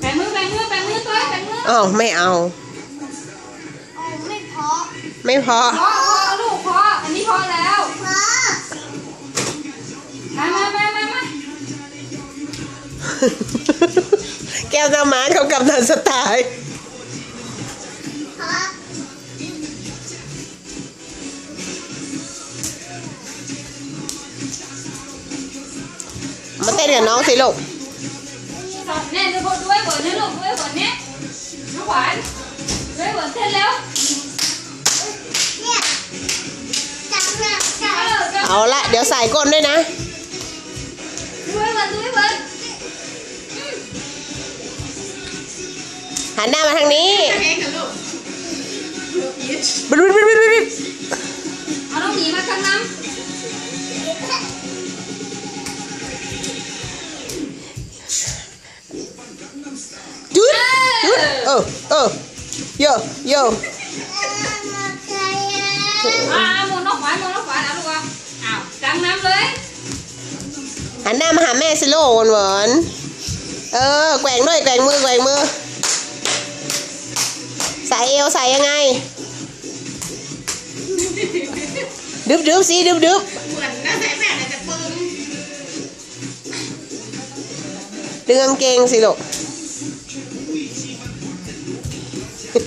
แปะมือแปะมือแปะมือตัวแปะมืออ้าวไม่เอา เอาไม่พอไม่พอ พอพอลูกพออันนี้พอแล้วพอมามามามามาแก้วน้ำม้าเขากำนันสไตล์ มาเต้นกับน้องสิลูกแน่ดูด้วยเบิร์นนะลูกด้วยเบิร์นเนี่ยน้องหวานด้วยเบิร์นเต้นแล้วเนี่ยจับหนักจัเอบอเอาละเดี๋ยวใส่ก้นด้วยนะด้วยเบิร์นด้วยเบิร์นหันหน้ามาทางนี้แห้งกันลูกลูกอีทบรึบรึบรึบ เออเออโยโยำอ่าหมุนน้องหวานหมุนน้องหวานเอาลูกเอาอ้าวกลางน้ำเลยหันหน้ามาหาแม่สิลูกหวานหวานๆเออแกว่งด้วยแกว่งมือแกว่งมือใส่เอวใส่ยังไงดึบดึบสิดึบดึบเหมือนน่าใส่แม่น่าจะปึ้มดึงกางเกงสิลูก ต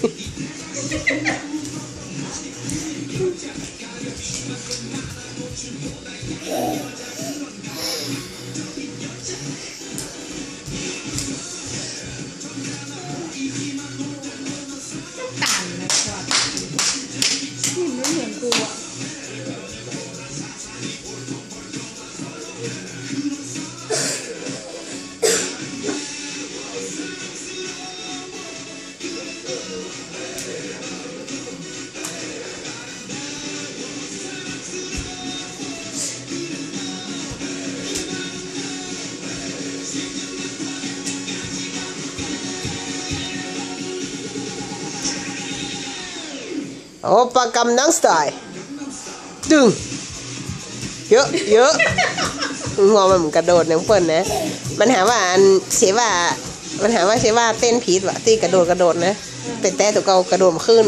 ่างนะครับ โอ้ปากำนังสไตล์ดึง เยอะเยอะงอมันเหมือนกระโดดนังเปิ้ลนะ มันหาว่าอันเสว่า มันหาว่าเสว่าเต้นผิดว่ะที่กระโดดกระโดดนะ เป็นแต่ตัวเกากระโดดมขึ้น